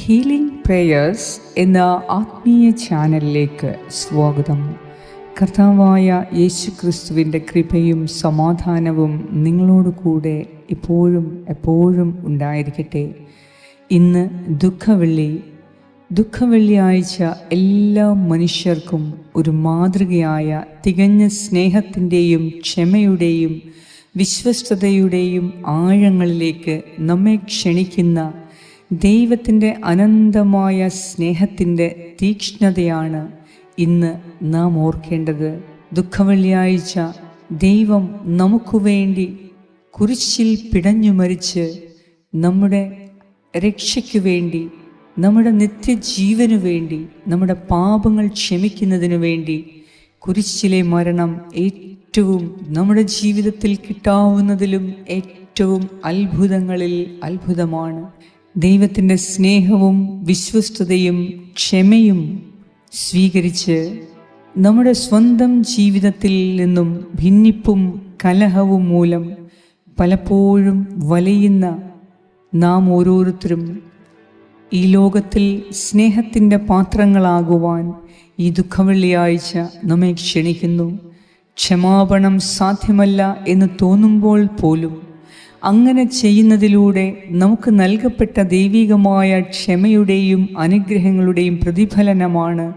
Healing prayers എന്ന ആത്മീയ ചാനലിലേക്ക് സ്വാഗതം. കർത്താവായ യേശു ക്രിസ്തുവിന്റെ കൃപയും സമാധാനവും നിങ്ങളോട് കൂടെ എപ്പോഴും എപ്പോഴും ഉണ്ടായിരിക്കട്ടെ. ഇന്ന് ദുഃഖവെള്ളി ദുഃഖവെള്ളിയാഴ്ച എല്ലാ മനുഷ്യർക്കും ഒരു മാതൃകയായ തികഞ്ഞ സ്നേഹത്തിന്റെയും ക്ഷമയുടെയും വിശ്വസ്തതയുടെയും ആഴങ്ങളിലേക്ക് നമ്മെ ക്ഷണിക്കുന്ന ദൈവത്തിന്റെ അനന്തമായ സ്നേഹത്തിന്റെ തീക്ഷ്ണതയാണ് ഇന്ന് നാം ഓർക്കേണ്ടത്. ദുഃഖവെള്ളിയാഴ്ച ദൈവം നമുക്കുവേണ്ടി കുരിശിൽ പിടഞ്ഞു മരിച്ച് നമ്മുടെ രക്ഷയ്ക്കു വേണ്ടി നമ്മുടെ നിത്യജീവനു വേണ്ടി നമ്മുടെ പാപങ്ങൾ ക്ഷമിക്കുന്നതിനു വേണ്ടി കുരിശിലെ മരണം ഏറ്റവും നമ്മുടെ ജീവിതത്തിൽ കിട്ടാവുന്നതിലും ഏറ്റവും അത്ഭുതങ്ങളിൽ അത്ഭുതമാണ്. ദൈവത്തിന്റെ സ്നേഹവും വിശ്വസ്തതയും ക്ഷമയും സ്വീകരിച്ച് നമ്മുടെ സ്വന്തം ജീവിതത്തിൽ നിന്നും ഭിന്നിപ്പും കലഹവും മൂലം പലപ്പോഴും വലയുന്ന നാം ഓരോരുത്തരും ഈ ലോകത്തിൽ സ്നേഹത്തിന്റെ പാത്രങ്ങളാകുവാൻ ഈ ദുഃഖവെള്ളിയാഴ്ച നമ്മെ ക്ഷണിക്കുന്നു. ക്ഷമാപണം സാധ്യമല്ല എന്ന് തോന്നുമ്പോൾ പോലും അങ്ങനെ ചെയ്യുന്നതിലൂടെ നമുക്ക് നൽകപ്പെട്ട ദൈവികമായ ക്ഷമയുടെയും അനുഗ്രഹങ്ങളുടെയും പ്രതിഫലനമാണ്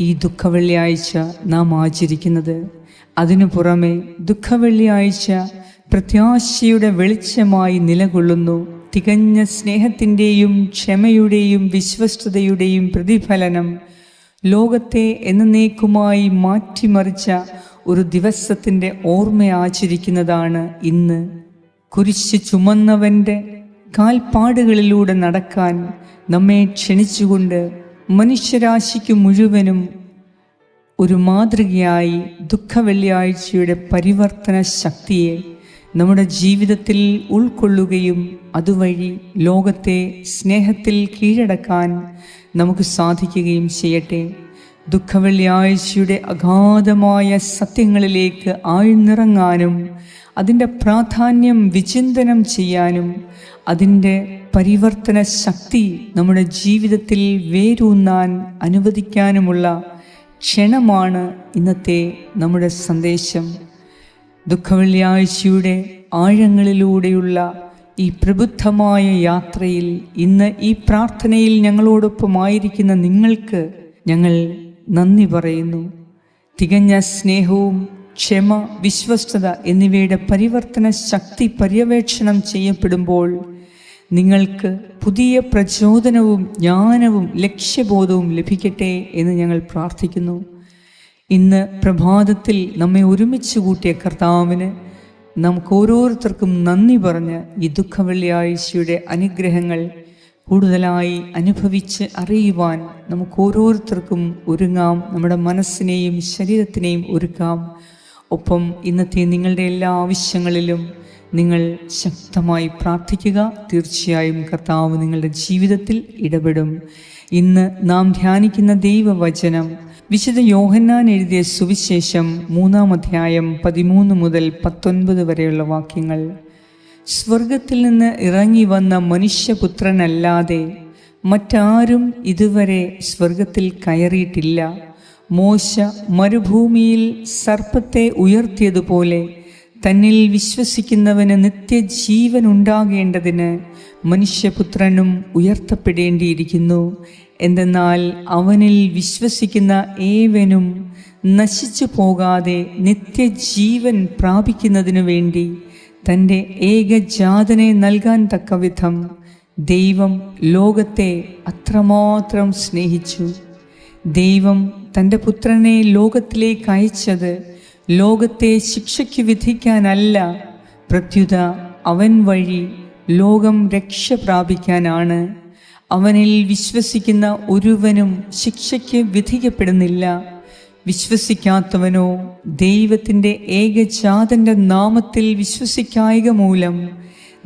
ഈ ദുഃഖവെള്ളിയാഴ്ച നാം ആചരിക്കുന്നത്. അതിനു പുറമെ ദുഃഖവെള്ളിയാഴ്ച പ്രത്യാശയുടെ വെളിച്ചമായി നിലകൊള്ളുന്നു. തികഞ്ഞ സ്നേഹത്തിന്റെയും ക്ഷമയുടെയും വിശ്വസ്തതയുടെയും പ്രതിഫലനം ലോകത്തെ എന്നേക്കുമായി മാറ്റിമറിച്ച ഒരു ദിവസത്തിന്റെ ഓർമ്മ ആചരിക്കുന്നതാണ് ഇന്ന്. കുരിശ് ചുമന്നവന്റെ കാൽപ്പാടുകളിലൂടെ നടക്കാൻ നമ്മെ ക്ഷണിച്ചുകൊണ്ട് മനുഷ്യരാശിക്ക് മുഴുവനും ഒരു മാതൃകയായി ദുഃഖവെള്ളിയാഴ്ചയുടെ പരിവർത്തന ശക്തിയെ നമ്മുടെ ജീവിതത്തിൽ ഉൾക്കൊള്ളുകയും അതുവഴി ലോകത്തെ സ്നേഹത്തിൽ കീഴടക്കാൻ നമുക്ക് സാധിക്കുകയും ചെയ്യട്ടെ. ദുഃഖവെള്ളിയാഴ്ചയുടെ അഗാധമായ സത്യങ്ങളിലേക്ക് ആഴ്ന്നിറങ്ങാനും അതിന്റെ പ്രാധാന്യം വിചിന്തനം ചെയ്യാനും അതിന്റെ പരിവർത്തന ശക്തി നമ്മുടെ ജീവിതത്തിൽ വേരൂന്നാൻ അനുവദിക്കാനുമുള്ള ക്ഷണമാണ് ഇന്നത്തെ നമ്മുടെ സന്ദേശം. ദുഃഖവെള്ളിയാഴ്ചയുടെ ആഴങ്ങളിലൂടെയുള്ള ഈ പ്രബുദ്ധമായ യാത്രയിൽ ഇന്ന് ഈ പ്രാർത്ഥനയിൽ ഞങ്ങളോടൊപ്പമായിരിക്കുന്ന നിങ്ങൾക്ക് ഞങ്ങൾ നന്ദി പറയുന്നു. തികഞ്ഞ സ്നേഹവും ക്ഷമ വിശ്വസ്തത എന്നിവയുടെ പരിവർത്തന ശക്തി പര്യവേക്ഷണം ചെയ്യപ്പെടുമ്പോൾ നിങ്ങൾക്ക് പുതിയ പ്രചോദനവും ജ്ഞാനവും ലക്ഷ്യബോധവും ലഭിക്കട്ടെ എന്ന് ഞങ്ങൾ പ്രാർത്ഥിക്കുന്നു. ഇന്ന് പ്രഭാതത്തിൽ നമ്മെ ഒരുമിച്ച് കൂട്ടിയ കർത്താവിന് നമുക്ക് ഓരോരുത്തർക്കും നന്ദി പറഞ്ഞ് ഈ ദുഃഖവെള്ളിയാഴ്ചയുടെ അനുഗ്രഹങ്ങൾ കൂടുതലായി അനുഭവിച്ച് അറിയുവാൻ നമുക്ക് ഓരോരുത്തർക്കും ഒരുങ്ങാം. നമ്മുടെ മനസ്സിനെയും ശരീരത്തിനെയും ഒരുക്കാം. ഒപ്പം ഇന്നത്തെ നിങ്ങളുടെ എല്ലാ ആവശ്യങ്ങളിലും നിങ്ങൾ ശക്തമായി പ്രാർത്ഥിക്കുക. തീർച്ചയായും കർത്താവ് നിങ്ങളുടെ ജീവിതത്തിൽ ഇടപെടും. ഇന്ന് നാം ധ്യാനിക്കുന്ന ദൈവവചനം വിശുദ്ധ യോഹന്നാൻ എഴുതിയ സുവിശേഷം മൂന്നാം അധ്യായം പതിമൂന്ന് മുതൽ പത്തൊൻപത് വരെയുള്ള വാക്യങ്ങൾ. സ്വർഗത്തിൽ നിന്ന് ഇറങ്ങി വന്ന മനുഷ്യപുത്രനല്ലാതെ മറ്റാരും ഇതുവരെ സ്വർഗത്തിൽ കയറിയിട്ടില്ല. മോശ മരുഭൂമിയിൽ സർപ്പത്തെ ഉയർത്തിയതുപോലെ തന്നിൽ വിശ്വസിക്കുന്നവന് നിത്യജീവൻ ഉണ്ടാകേണ്ടതിന് മനുഷ്യപുത്രനും ഉയർത്തപ്പെടേണ്ടിയിരിക്കുന്നു. എന്തെന്നാൽ അവനിൽ വിശ്വസിക്കുന്ന ഏവനും നശിച്ചു പോകാതെ നിത്യജീവൻ പ്രാപിക്കുന്നതിനു വേണ്ടി തന്റെ ഏകജാതനെ നൽകാൻ തക്കവിധം ദൈവം ലോകത്തെ അത്രമാത്രം സ്നേഹിച്ചു. ദൈവം തന്റെ പുത്രനെ ലോകത്തിലേക്ക് അയച്ചത് ലോകത്തെ ശിക്ഷയ്ക്ക് വിധിക്കാനല്ല പ്രത്യുത അവൻ വഴി ലോകം രക്ഷ പ്രാപിക്കാനാണ്. അവനിൽ വിശ്വസിക്കുന്ന ഒരുവനും ശിക്ഷയ്ക്ക് വിധിക്കപ്പെടുന്നില്ല. വിശ്വസിക്കാത്തവനോ ദൈവത്തിന്റെ ഏകജാതന്റെ നാമത്തിൽ വിശ്വസിക്കായിക മൂലം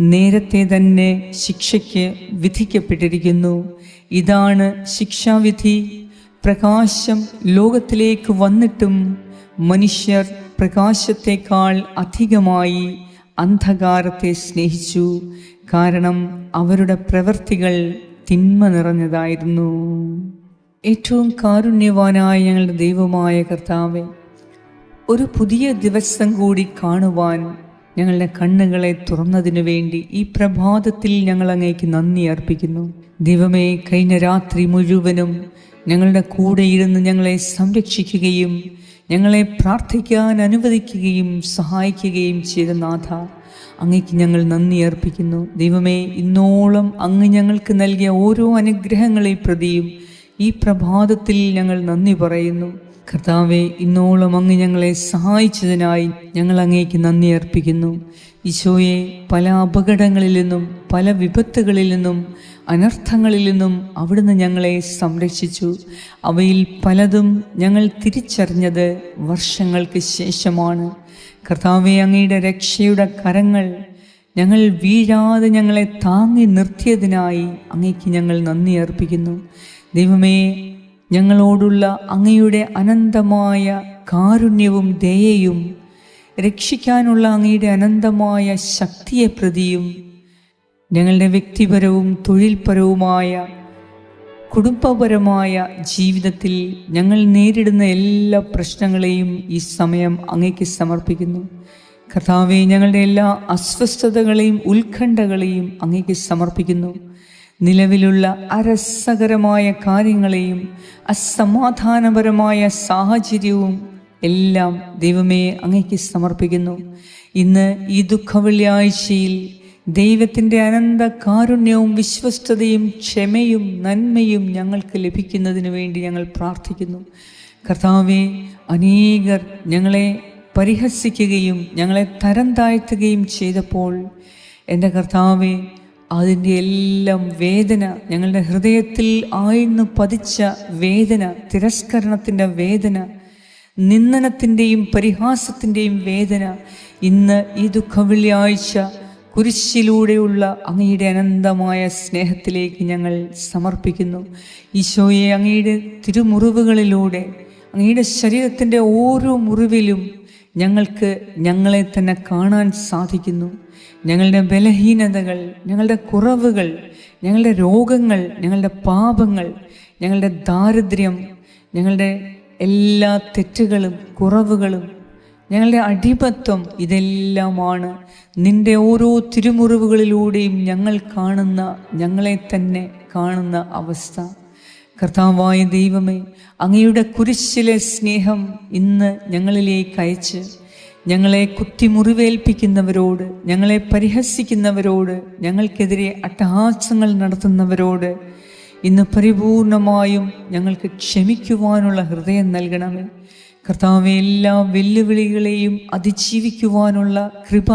നേരത്തെ തന്നെ ശിക്ഷയ്ക്ക് വിധിക്കപ്പെട്ടിരിക്കുന്നു. ഇതാണ് ശിക്ഷാവിധി. പ്രകാശം ലോകത്തിലേക്ക് വന്നിട്ടും മനുഷ്യർ പ്രകാശത്തെക്കാൾ അധികമായി അന്ധകാരത്തെ സ്നേഹിച്ചു. കാരണം അവരുടെ പ്രവൃത്തികൾ തിന്മ നിറഞ്ഞതായിരുന്നു. ഏറ്റവും കാരുണ്യവാനായ ഞങ്ങളുടെ ദൈവമായ കർത്താവെ ഒരു പുതിയ ദിവസം കൂടി കാണുവാൻ ഞങ്ങളുടെ കണ്ണുകളെ തുറന്നതിനു വേണ്ടി ഈ പ്രഭാതത്തിൽ ഞങ്ങൾ അങ്ങേക്ക് നന്ദി അർപ്പിക്കുന്നു. ദൈവമേ കഴിഞ്ഞ രാത്രി മുഴുവനും ഞങ്ങളുടെ കൂടെ ഇരുന്ന് ഞങ്ങളെ സംരക്ഷിക്കുകയും ഞങ്ങളെ പ്രാർത്ഥിക്കാൻ അനുവദിക്കുകയും സഹായിക്കുകയും ചെയ്ത നാഥ അങ്ങേക്ക് ഞങ്ങൾ നന്ദി അർപ്പിക്കുന്നു. ദൈവമേ ഇന്നോളം അങ്ങ് ഞങ്ങൾക്ക് നൽകിയ ഓരോ അനുഗ്രഹങ്ങളെ പ്രതിയും ഈ പ്രഭാതത്തിൽ ഞങ്ങൾ നന്ദി പറയുന്നു. കർത്താവെ ഇന്നോളം അങ്ങ് ഞങ്ങളെ സഹായിച്ചതിനായി ഞങ്ങൾ അങ്ങേക്ക് നന്ദി അർപ്പിക്കുന്നു. ഈശോയെ പല അപകടങ്ങളിൽ നിന്നും പല വിപത്തുകളിൽ നിന്നും അനർത്ഥങ്ങളിൽ നിന്നും അവിടുന്ന് ഞങ്ങളെ സംരക്ഷിച്ചു. അവയിൽ പലതും ഞങ്ങൾ തിരിച്ചറിഞ്ഞത് വർഷങ്ങൾക്ക് ശേഷമാണ്. കർത്താവെ അങ്ങയുടെ രക്ഷയുടെ കരങ്ങൾ ഞങ്ങൾ വീഴാതെ ഞങ്ങളെ താങ്ങി നിർത്തിയതിനായി അങ്ങേക്ക് ഞങ്ങൾ നന്ദി അർപ്പിക്കുന്നു. ദൈവമേ ഞങ്ങളോടുള്ള അങ്ങയുടെ അനന്തമായ കാരുണ്യവും ദയയും രക്ഷിക്കാനുള്ള അങ്ങയുടെ അനന്തമായ ശക്തിയെ പ്രതിയും ഞങ്ങളുടെ വ്യക്തിപരവും തൊഴിൽപരവുമായ കുടുംബപരമായ ജീവിതത്തിൽ ഞങ്ങൾ നേരിടുന്ന എല്ലാ പ്രശ്നങ്ങളെയും ഈ സമയം അങ്ങേക്ക് സമർപ്പിക്കുന്നു. കർത്താവെ ഞങ്ങളുടെ എല്ലാ അസ്വസ്ഥതകളെയും ഉത്കണ്ഠകളെയും അങ്ങേക്ക് സമർപ്പിക്കുന്നു. നിലവിലുള്ള അരസകരമായ കാര്യങ്ങളെയും അസമാധാനപരമായ സാഹചര്യവും എല്ലാം ദൈവമേ അങ്ങേക്ക് സമർപ്പിക്കുന്നു. ഇന്ന് ഈ ദുഃഖവെള്ളിയാഴ്ചയിൽ ദൈവത്തിന്റെ അനന്ത കാരുണ്യവും വിശ്വസ്തതയും ക്ഷമയും നന്മയും ഞങ്ങൾക്ക് ലഭിക്കുന്നതിന് വേണ്ടി ഞങ്ങൾ പ്രാർത്ഥിക്കുന്നു. കർത്താവെ അനേകർ ഞങ്ങളെ പരിഹസിക്കുകയും ഞങ്ങളെ തരം താഴ്ത്തുകയും ചെയ്തപ്പോൾ എന്റെ കർത്താവെ അതിന്റെ എല്ലാം വേദന ഞങ്ങളുടെ ഹൃദയത്തിൽ ആയിന്ന് പതിച്ച വേദന തിരസ്കരണത്തിന്റെ വേദന നിന്ദനത്തിന്റെയും പരിഹാസത്തിന്റെയും വേദന ഇന്ന് ഈ ദുഃഖവെള്ളിയാഴ്ച കുരിശിലൂടെയുള്ള അങ്ങയുടെ അനന്തമായ സ്നേഹത്തിലേക്ക് ഞങ്ങൾ സമർപ്പിക്കുന്നു. ഈശോയെ അങ്ങയുടെ തിരുമുറിവുകളിലൂടെ അങ്ങയുടെ ശരീരത്തിന്റെ ഓരോ മുറിവിലും ഞങ്ങൾക്ക് ഞങ്ങളെ തന്നെ കാണാൻ സാധിക്കുന്നു. ഞങ്ങളുടെ ബലഹീനതകൾ ഞങ്ങളുടെ കുറവുകൾ ഞങ്ങളുടെ രോഗങ്ങൾ ഞങ്ങളുടെ പാപങ്ങൾ ഞങ്ങളുടെ ദാരിദ്ര്യം ഞങ്ങളുടെ എല്ലാ തെറ്റുകളും കുറവുകളും ഞങ്ങളുടെ അടിമത്വം ഇതെല്ലാമാണ്. നിന്റെ ഓരോ തിരുമുറിവുകളിലൂടെയും ഞങ്ങൾ കാണുന്ന ഞങ്ങളെ തന്നെ കാണുന്ന അവസ്ഥ. കർത്താവായ ദൈവമേ അങ്ങയുടെ കുരിശിലെ സ്നേഹം ഇന്ന് ഞങ്ങളിലേക്ക് അയച്ച് ഞങ്ങളെ കുത്തിമുറിവേൽപ്പിക്കുന്നവരോട് ഞങ്ങളെ പരിഹസിക്കുന്നവരോട് ഞങ്ങൾക്കെതിരെ അട്ടഹാസങ്ങൾ നടത്തുന്നവരോട് ഇന്ന് പരിപൂർണമായും ഞങ്ങൾക്ക് ക്ഷമിക്കുവാനുള്ള ഹൃദയം നൽകണമേ. കർത്താവ് എല്ലാ വെല്ലുവിളികളെയും അതിജീവിക്കുവാനുള്ള കൃപ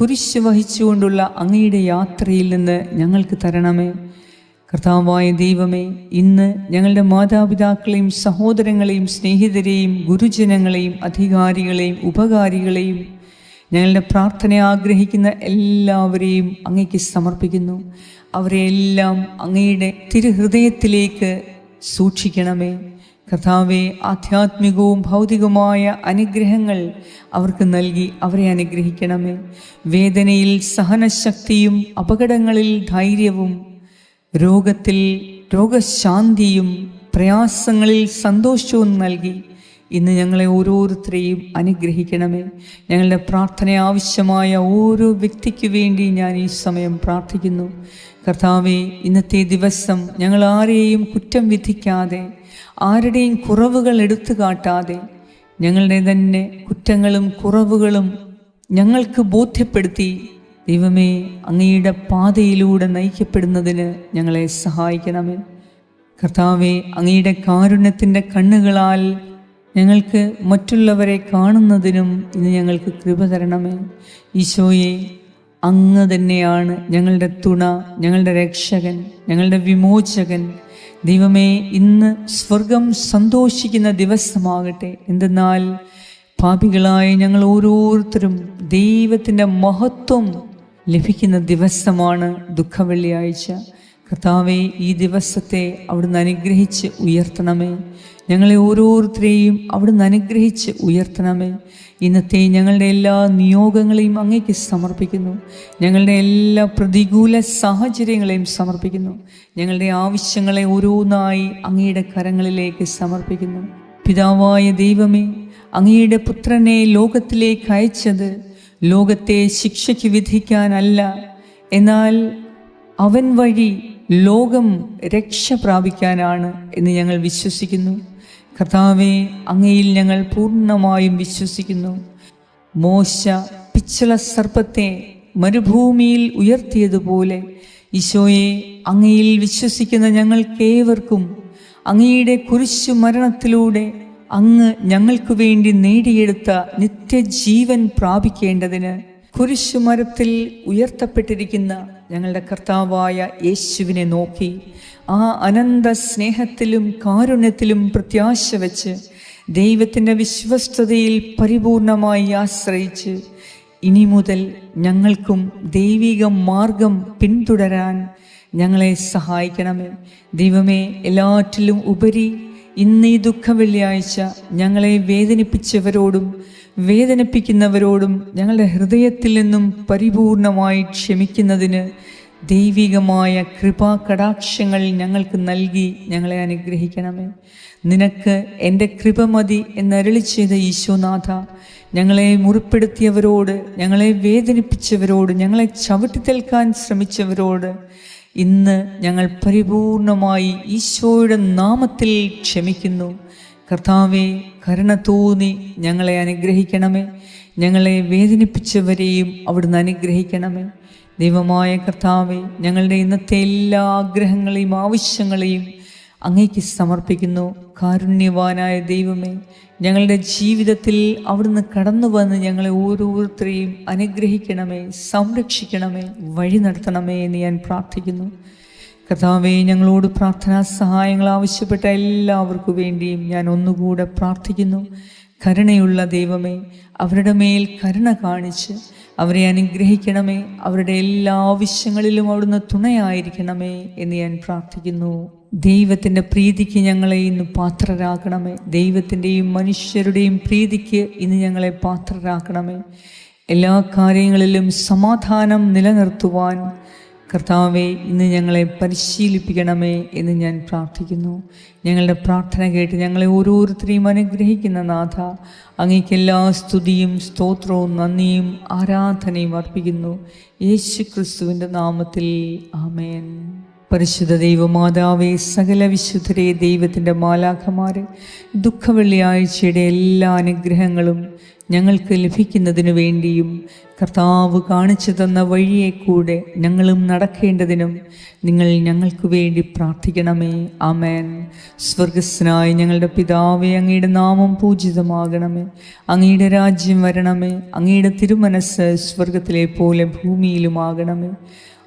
കുരിശ് വഹിച്ചുകൊണ്ടുള്ള അങ്ങയുടെ യാത്രയിൽ നിന്ന് ഞങ്ങൾക്ക് തരണമേ. കർത്താവായ ദൈവമേ ഇന്ന് ഞങ്ങളുടെ മാതാപിതാക്കളെയും സഹോദരങ്ങളെയും സ്നേഹിതരെയും ഗുരുജനങ്ങളെയും അധികാരികളെയും ഉപകാരികളെയും ഞങ്ങളുടെ പ്രാർത്ഥന ആഗ്രഹിക്കുന്ന എല്ലാവരെയും അങ്ങയ്ക്ക് സമർപ്പിക്കുന്നു. അവരെയെല്ലാം അങ്ങയുടെ തിരുഹൃദയത്തിലേക്ക് സൂക്ഷിക്കണമേ. കർത്താവെ ആധ്യാത്മികവും ഭൗതികവുമായ അനുഗ്രഹങ്ങൾ അവർക്ക് നൽകി അവരെ അനുഗ്രഹിക്കണമേ. വേദനയിൽ സഹനശക്തിയും അപകടങ്ങളിൽ ധൈര്യവും രോഗത്തിൽ രോഗശാന്തിയും പ്രയാസങ്ങളിൽ സന്തോഷവും നൽകി. ഇന്ന് ഞങ്ങളെ ഓരോരുത്തരെയും അനുഗ്രഹിക്കണമേ. ഞങ്ങളുടെ പ്രാർത്ഥന ആവശ്യമായ ഓരോ വ്യക്തിക്ക് വേണ്ടി ഞാൻ ഈ സമയം പ്രാർത്ഥിക്കുന്നു. കർത്താവെ ഇന്നത്തെ ദിവസം ഞങ്ങൾ ആരെയും കുറ്റം വിധിക്കാതെ ആരുടെയും കുറവുകൾ എടുത്തു കാട്ടാതെ ഞങ്ങളുടെ തന്നെ കുറ്റങ്ങളും കുറവുകളും ഞങ്ങൾക്ക് ബോധ്യപ്പെടുത്തി ദൈവമേ അങ്ങയുടെ പാതയിലൂടെ നയിക്കപ്പെടുന്നതിന് ഞങ്ങളെ സഹായിക്കണമേ. കർത്താവെ അങ്ങയുടെ കാരുണ്യത്തിന്റെ കണ്ണുകളാൽ ഞങ്ങൾക്ക് മറ്റുള്ളവരെ കാണുന്നതിനും ഇന്ന് ഞങ്ങൾക്ക് കൃപ തരണമേ. ഈശോയെ അങ്ങ് തന്നെയാണ് ഞങ്ങളുടെ തുണ ഞങ്ങളുടെ രക്ഷകൻ ഞങ്ങളുടെ വിമോചകൻ. ദൈവമേ ഇന്ന് സ്വർഗം സന്തോഷിക്കുന്ന ദിവസമാകട്ടെ. എന്തെന്നാൽ പാപികളായ ഞങ്ങൾ ഓരോരുത്തരും ദൈവത്തിന്റെ മഹത്വം ലഭിക്കുന്ന ദിവസമാണ് ദുഃഖവെള്ളിയാഴ്ച. കർത്താവെ ഈ ദിവസത്തെ അവിടുന്ന് അനുഗ്രഹിച്ച് ഉയർത്തണമേ. ഞങ്ങളെ ഓരോരുത്തരെയും അവിടുന്ന് അനുഗ്രഹിച്ച് ഉയർത്തണമേ. ഇന്നത്തെ ഞങ്ങളുടെ എല്ലാ നിയോഗങ്ങളെയും അങ്ങേക്ക് സമർപ്പിക്കുന്നു. ഞങ്ങളുടെ എല്ലാ പ്രതികൂല സാഹചര്യങ്ങളെയും സമർപ്പിക്കുന്നു. ഞങ്ങളുടെ ആവശ്യങ്ങളെ ഓരോന്നായി അങ്ങയുടെ കരങ്ങളിലേക്ക് സമർപ്പിക്കുന്നു. പിതാവായ ദൈവമേ അങ്ങയുടെ പുത്രനെ ലോകത്തിലേക്ക് അയച്ചത് ലോകത്തെ ശിക്ഷയ്ക്ക് വിധിക്കാനല്ല. എന്നാൽ അവൻ വഴി ലോകം രക്ഷ പ്രാപിക്കാനാണ് എന്ന് ഞങ്ങൾ വിശ്വസിക്കുന്നു. കർത്താവെ അങ്ങയിൽ ഞങ്ങൾ പൂർണമായും വിശ്വസിക്കുന്നു. മോശ പിച്ചള സർപ്പത്തെ മരുഭൂമിയിൽ ഉയർത്തിയതുപോലെ ഈശോയെ അങ്ങയിൽ വിശ്വസിക്കുന്ന ഞങ്ങൾക്കേവർക്കും അങ്ങയുടെ കുരിശു മരണത്തിലൂടെ അങ്ങ് ഞങ്ങൾക്കു വേണ്ടി നേടിയെടുത്ത നിത്യജീവൻ പ്രാപിക്കേണ്ടതിന് കുരിശുമരത്തിൽ ഉയർത്തപ്പെട്ടിരിക്കുന്ന ഞങ്ങളുടെ കർത്താവായ യേശുവിനെ നോക്കി ആ അനന്ത സ്നേഹത്തിലും കാരുണ്യത്തിലും പ്രത്യാശ വെച്ച് ദൈവത്തിന്റെ വിശ്വസ്തതയിൽ പരിപൂർണമായി ആശ്രയിച്ച് ഇനി മുതൽ ഞങ്ങൾക്കും ദൈവിക മാർഗം പിന്തുടരാൻ ഞങ്ങളെ സഹായിക്കണമേ. ദൈവമേ എല്ലാറ്റിലും ഉപരി ഇന്ന് ഈ ദുഃഖ വെള്ളിയാഴ്ച ഞങ്ങളെ വേദനിപ്പിച്ചവരോടും വേദനിപ്പിക്കുന്നവരോടും ഞങ്ങളുടെ ഹൃദയത്തിൽ നിന്നും പരിപൂർണമായി ക്ഷമിക്കുന്നതിന് ദൈവികമായ കൃപാ കടാക്ഷങ്ങൾ ഞങ്ങൾക്ക് നൽകി ഞങ്ങളെ അനുഗ്രഹിക്കണമേ. നിനക്ക് എന്റെ കൃപ മതി എന്നരളി ചെയ്ത ഈശോനാഥ ഞങ്ങളെ മുറിപ്പെടുത്തിയവരോട് ഞങ്ങളെ വേദനിപ്പിച്ചവരോട് ഞങ്ങളെ ചവിട്ടിത്തേൽക്കാൻ ശ്രമിച്ചവരോട് ഇന്ന് ഞങ്ങൾ പരിപൂർണമായി ഈശോയുടെ നാമത്തിൽ ക്ഷമിക്കുന്നു. കർത്താവെ കരുണ തോന്നി ഞങ്ങളെ അനുഗ്രഹിക്കണമേ. ഞങ്ങളെ വേദനിപ്പിച്ചവരെയും അവിടുന്ന് അനുഗ്രഹിക്കണമേ. ദൈവമായ കർത്താവെ ഞങ്ങളുടെ ഇന്നത്തെ എല്ലാ ആഗ്രഹങ്ങളെയും ആവശ്യങ്ങളെയും അങ്ങേക്ക് സമർപ്പിക്കുന്നു. കാരുണ്യവാനായ ദൈവമേ ഞങ്ങളുടെ ജീവിതത്തിൽ അവിടുന്ന് കടന്നു വന്ന് ഞങ്ങളെ ഓരോരുത്തരെയും അനുഗ്രഹിക്കണമേ സംരക്ഷിക്കണമേ വഴി നടത്തണമേ എന്ന് ഞാൻ പ്രാർത്ഥിക്കുന്നു. കർത്താവെ ഞങ്ങളോട് പ്രാർത്ഥനാ സഹായങ്ങൾ ആവശ്യപ്പെട്ട എല്ലാവർക്കു വേണ്ടിയും ഞാൻ ഒന്നുകൂടെ പ്രാർത്ഥിക്കുന്നു. കരുണയുള്ള ദൈവമേ അവരുടെ മേൽ കരുണ കാണിച്ച് അവരെ അനുഗ്രഹിക്കണമേ അവരുടെ എല്ലാ ആവശ്യങ്ങളിലും അവിടുന്ന് തുണയായിരിക്കണമേ എന്ന് ഞാൻ പ്രാർത്ഥിക്കുന്നു. ദൈവത്തിന്റെ പ്രീതിക്ക് ഞങ്ങളെ ഇന്ന് പാത്രരാക്കണമേ. ദൈവത്തിന്റെയും മനുഷ്യരുടെയും പ്രീതിക്ക് ഇന്ന് ഞങ്ങളെ പാത്രരാക്കണമേ. എല്ലാ കാര്യങ്ങളിലും സമാധാനം നിലനിർത്തുവാൻ കർത്താവെ ഇന്ന് ഞങ്ങളെ പരിശീലിപ്പിക്കണമേ എന്ന് ഞാൻ പ്രാർത്ഥിക്കുന്നു. ഞങ്ങളുടെ പ്രാർത്ഥന കേട്ട് ഞങ്ങളെ ഓരോരുത്തരെയും അനുഗ്രഹിക്കുന്ന നാഥ അങ്ങേക്ക് എല്ലാ സ്തുതിയും സ്തോത്രവും നന്ദിയും ആരാധനയും അർപ്പിക്കുന്നു. യേശു ക്രിസ്തുവിന്റെ നാമത്തിൽ ആമേൻ. പരിശുദ്ധ ദൈവമാതാവേ സകല വിശുദ്ധരെ ദൈവത്തിന്റെ മാലാഖമാരെ ദുഃഖവെള്ളിയാഴ്ചയുടെ എല്ലാ അനുഗ്രഹങ്ങളും ഞങ്ങൾക്ക് ലഭിക്കുന്നതിനു വേണ്ടിയും കർത്താവ് കാണിച്ചു തന്ന വഴിയെ കൂടെ ഞങ്ങളും നടക്കേണ്ടതിനും നിങ്ങൾ ഞങ്ങൾക്ക് വേണ്ടി പ്രാർത്ഥിക്കണമേ. ആമേൻ. സ്വർഗസ്നായ ഞങ്ങളുടെ പിതാവെ അങ്ങയുടെ നാമം പൂജിതമാകണമേ. അങ്ങയുടെ രാജ്യം വരണമേ. അങ്ങയുടെ തിരുമനസ് സ്വർഗത്തിലെ പോലെ ഭൂമിയിലുമാകണമേ.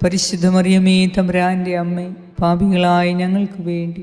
പരിശുദ്ധ മറിയമേ അമ്മ അമ്മേ പാപികളായ ഞങ്ങൾക്ക് വേണ്ടി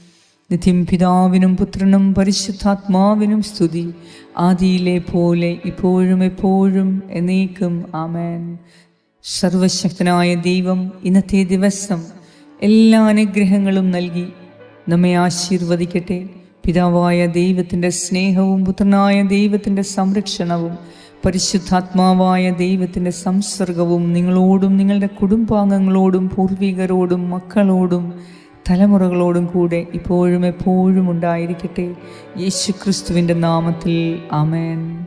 നിത്യം പിതാവിനും പുത്രനും പരിശുദ്ധാത്മാവിനും സ്തുതി. ആദിയിലെ പോലെ ഇപ്പോഴും എപ്പോഴും എന്നേക്കും ആമേൻ. സർവശക്തനായ ദൈവം ഇന്നത്തെ ദിവസം എല്ലാ അനുഗ്രഹങ്ങളും നൽകി നമ്മെ ആശീർവദിക്കട്ടെ. പിതാവായ ദൈവത്തിന്റെ സ്നേഹവും പുത്രനായ ദൈവത്തിന്റെ സംരക്ഷണവും പരിശുദ്ധാത്മാവായ ദൈവത്തിന്റെ സംസർഗവും നിങ്ങളോടും നിങ്ങളുടെ കുടുംബാംഗങ്ങളോടും പൂർവികരോടും മക്കളോടും തലമുറകളോടും കൂടെ ഇപ്പോഴും എപ്പോഴും ഉണ്ടായിരിക്കട്ടെ. യേശു ക്രിസ്തുവിന്റെ നാമത്തിൽ. ആമേൻ.